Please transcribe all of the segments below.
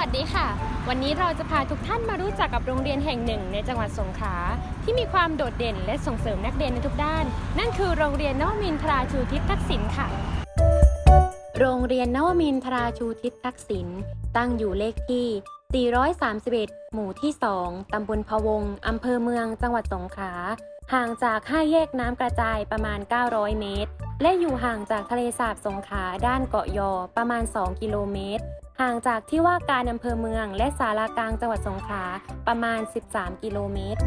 วัสดีค่ะ วันนี้เราจะพาทุกท่านมารู้จักกับโรงเรียนแห่งหนึ่งในจังหวัดสงขลาที่มีความโดดเด่นและส่งเสริมนักเรียนในทุกด้าน นั่นคือโรงเรียนนวมินทราชูทิศทักษิณค่ะ โรงเรียนนวมินทราชูทิศทักษิณตั้งอยู่เลขที่ 431 หมู่ที่ 2 ตำบลพะวง อำเภอเมือง จังหวัดสงขลาห่างจากห้าแยกน้ำกระจายประมาณ 900 เมตร และอยู่ห่างจากทะเลสาบสงขลาด้านเกาะยอประมาณ 2 กิโลเมตร ห่างจากที่ว่าการอำเภอเมือง และสารากลางจังหวัดสงขลาประมาณ 13 กิโลเมตร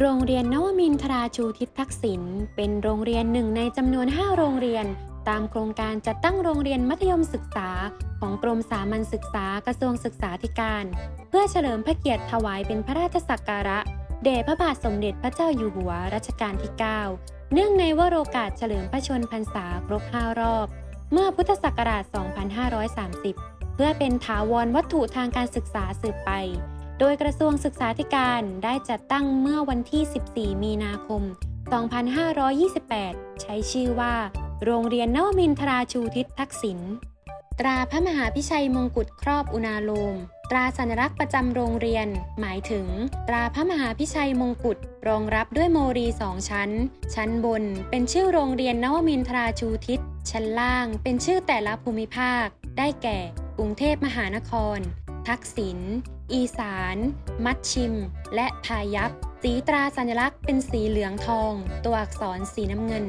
โรงเรียนนวมินทราชูทิศทักษิณเป็นโรงเรียนหนึ่งในจำนวน 5 โรงเรียน ตามโครงการจัดตั้งโรงเรียนมัธยมศึกษา ของกรมสามัญศึกษากระทรวงศึกษาธิการ เพื่อเฉลิมพระเกียรติถวายเป็นพระราชสักการะแด่พระบาทสมเด็จพระเจ้าอยู่หัวรัชกาลที่ 9 เนื่องในวโรกาสเฉลิมพระชนพรรษาครบ5รอบ เมื่อพุทธศักราช 2530 เพื่อเป็นถาวรวัตถุทางการศึกษาสืบไป โดยกระทรวงศึกษาธิการได้จัดตั้งเมื่อวันที่ 14 มีนาคม 2528 ใช้ชื่อว่า โรงเรียนนวมินทราชูทิศทักษิณ ตราพระมหาพิชัยมงกุฎครอบอุณาโลม ตราสัญลักษณ์ประจำโรงเรียน หมายถึง ตราพระมหาพิชัยมงกุฎรองรับด้วยโมรีสองชั้น ชั้นบนเป็นชื่อโรงเรียนนวมินทราชูทิศ ชั้นล่างเป็นชื่อแต่ละภูมิภาค ได้แก่ กรุงเทพมหานคร ทักษิณ อีสาน มัดชิม และพายัพสีตราสัญลักษณ์เป็นสีเหลืองทอง ตัวอักษรสีน้ำเงิน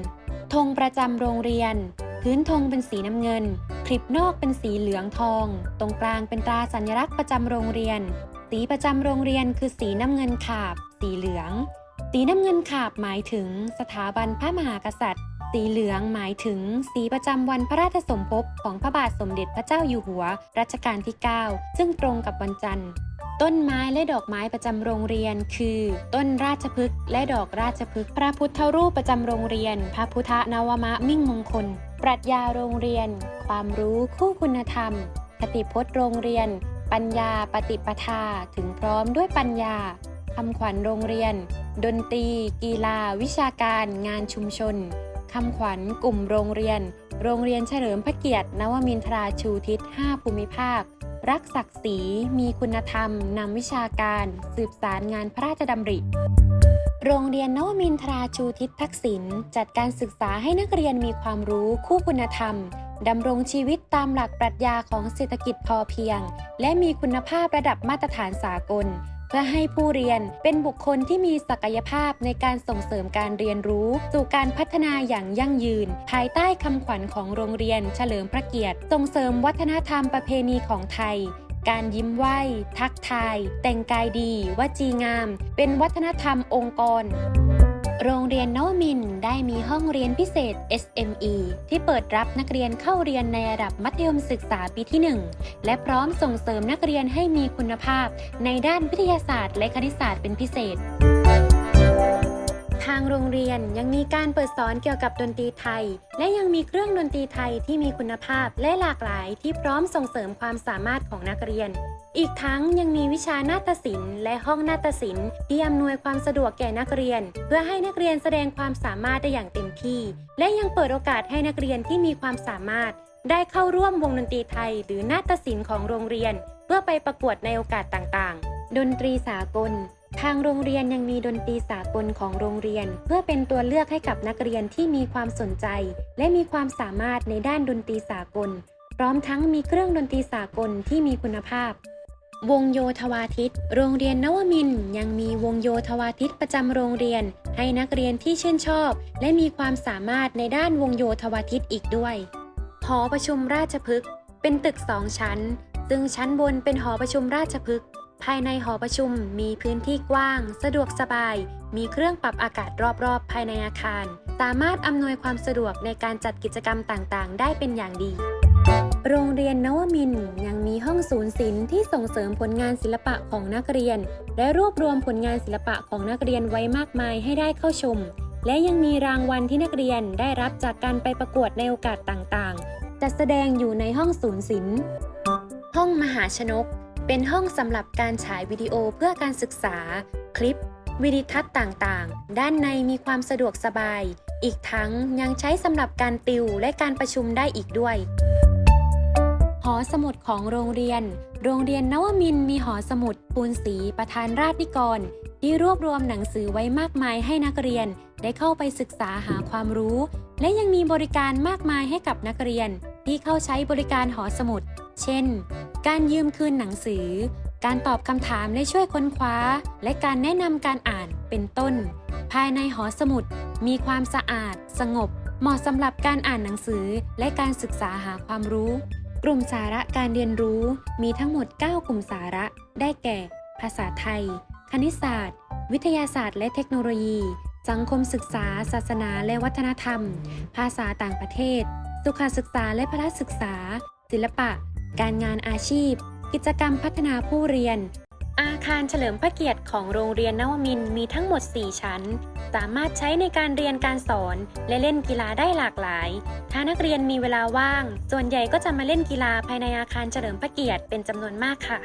ธงประจำโรงเรียน พื้นธงเป็นสีน้ำเงิน คลิปนอกเป็นสีเหลืองทอง ตรงกลางเป็นตราสัญลักษณ์ประจำโรงเรียน สีประจำโรงเรียนคือสีน้ำเงินขาบ สีเหลือง สีน้ำเงินขาบหมายถึงสถาบันพระมหากษัตริย์ สีเหลืองหมายถึงสีประจำวันพระราชสมภพของพระบาทสมเด็จพระเจ้าอยู่หัว รัชกาลที่ 9 ซึ่งตรงกับวันจันทร์ ต้นไม้และดอกไม้ประจำโรงเรียน คือ ต้นราชพฤกษ์และดอกราชพฤกษ์พระพุทธรูปประจำโรงเรียน พระพุทธนวมะมิ่งมงคล ปรัชญาโรงเรียน ความรู้คู่คุณธรรมคติพจน์โรงเรียน ปัญญาปฏิปทาถึงพร้อมด้วยปัญญาคำขวัญโรงเรียน ดนตรี กีฬา วิชาการ งานชุมชน คำขวัญกลุ่มโรงเรียน โรงเรียนเฉลิมพระเกียรติ นวมินทราชูทิศ 5 ภูมิภาค รักศักดิ์ศรี มีคุณธรรม นำวิชาการ สืบสารงานพระราชดำริ โรงเรียนนวมินทราชูทิศทักษิณจัดการศึกษาให้นักเรียนมีความรู้คู่คุณธรรมดำรงชีวิตตามหลักปรัชญาของเศรษฐกิจพอเพียง และมีคุณภาพระดับมาตรฐานสากล เพื่อให้ผู้เรียนเป็นบุคคลที่มีศักยภาพในการส่งเสริมการเรียนรู้ สู่การพัฒนาอย่างยั่งยืน ภายใต้คำขวัญของโรงเรียนเฉลิมพระเกียรติ ส่งเสริมวัฒนธรรมประเพณีของไทยการยิ้มไหว้ ทักทาย แต่งกายดี วจีงาม เป็นวัฒนธรรมองค์กร โรงเรียนนวมินได้มีห้องเรียนพิเศษ SME ที่เปิดรับนักเรียนเข้าเรียนในระดับมัธยมศึกษาปีที่ 1 และพร้อมส่งเสริมนักเรียนให้มีคุณภาพ ในด้านวิทยาศาสตร์และคณิตศาสตร์เป็นพิเศษทางโรงเรียนยังมีการเปิดสอนเกี่ยวกับดนตรีไทย และยังมีเครื่องดนตรีไทยที่มีคุณภาพและหลากหลายที่พร้อมส่งเสริมความสามารถของนักเรียน อีกทั้งยังมีวิชานาฏศิลป์และห้องนาฏศิลป์ที่อำนวยความสะดวกแก่นักเรียน เพื่อให้นักเรียนแสดงความสามารถได้อย่างเต็มที่ และยังเปิดโอกาสให้นักเรียนที่มีความสามารถ ได้เข้าร่วมวงดนตรีไทย หรือนาฏศิลป์ของโรงเรียน เพื่อไปประกวดในโอกาสต่างๆ ดนตรีสากลทางโรงเรียนยังมีดนตรีสากลของโรงเรียน เพื่อเป็นตัวเลือกให้กับนักเรียนที่มีความสนใจ และมีความสามารถในด้านดนตรีสากล พร้อมทั้งมีเครื่องดนตรีสากลที่มีคุณภาพ วงโยธวาทิต โรงเรียนนวมินยังมีวงโยธวาทิตประจำโรงเรียน ให้นักเรียนที่ชื่นชอบ และมีความสามารถในด้านวงโยธวาทิตอีกด้วยหอประชุมราชพฤกษ์เป็นตึกสองชั้น ซึ่งชั้นบนเป็นหอประชุมราชพฤกษ์ภายในหอประชุมมีพื้นที่กว้าง สะดวกสบาย มีเครื่องปรับอากาศรอบๆ ภายในอาคาร สามารถอำนวยความสะดวกในการจัดกิจกรรมต่างๆ ได้เป็นอย่างดี โรงเรียนนวมินยังมีห้องศูนย์ศิลป์ที่ส่งเสริมผลงานศิลปะของนักเรียน และรวบรวมผลงานศิลปะของนักเรียนไว้มากมายให้ได้เข้าชม และยังมีรางวัลที่นักเรียนได้รับจากการไปประกวดในโอกาสต่างๆ จัดแสดงอยู่ในห้องศูนย์ศิลป์ห้องมหาชนก เป็นห้องสำหรับการฉายวิดีโอเพื่อการศึกษา คลิป วิดีทัศน์ต่างๆ ด้านในมีความสะดวกสบาย อีกทั้งยังใช้สำหรับการติวและการประชุมได้อีกด้วย หอสมุดของโรงเรียน โรงเรียนนวมินมีหอสมุดปูนสีประธานราษฎรนิกร ที่รวบรวมหนังสือไว้มากมายให้นักเรียน ได้เข้าไปศึกษาหาความรู้ และยังมีบริการมากมายให้กับนักเรียน ที่เข้าใช้บริการหอสมุด เช่น การยืมคืนหนังสือ การตอบคำถามและช่วยค้นคว้า และการแนะนำการอ่านเป็นต้น ภายในหอสมุด มีความสะอาด สงบ เหมาะสำหรับการอ่านหนังสือและการศึกษาหาความรู้ กลุ่มสาระการเรียนรู้มีทั้งหมด 9 กลุ่มสาระ ได้แก่ ภาษาไทย คณิตศาสตร์ วิทยาศาสตร์ และเทคโนโลยี สังคมศึกษา ศาสนาและวัฒนธรรม ภาษาต่างประเทศ สุขศึกษาและพละศึกษา ศิลปะ การงานอาชีพ กิจกรรมพัฒนาผู้เรียน อาคารเฉลิมพระเกียรติของโรงเรียนนวมินมีทั้งหมด 4 ชั้น สามารถใช้ในการเรียนการสอนและเล่นกีฬาได้หลากหลาย ถ้านักเรียนมีเวลาว่าง ส่วนใหญ่ก็จะมาเล่นกีฬาภายในอาคารเฉลิมพระเกียรติเป็นจำนวนมากค่ะ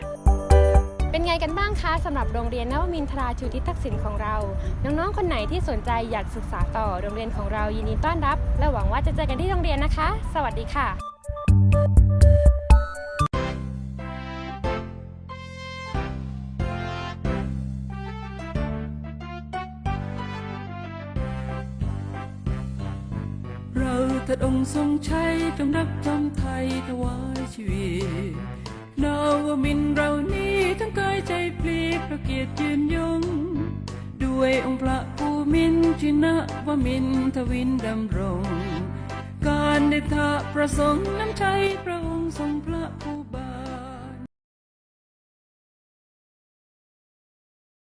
เป็นไงกันบ้างคะสำหรับโรงเรียนนวมินทราชูทิศทักษิณของเรา น้องๆ คนไหนที่สนใจอยากศึกษาต่อโรงเรียนของเรายินดีต้อนรับ และหวังว่าจะเจอกันที่โรงเรียนนะคะ สวัสดีค่ะ ถัดองค์ทรงชัยจงรักจำไทยถวายชีวิตนาวมินเรานี้ทั้งกายใจปลีพระเกียรติยืนยง ด้วยองค์พระภูมินชินะวมินทวินดำรง การเดทะประสงค์น้ำใจพระองค์ทรงพระผู้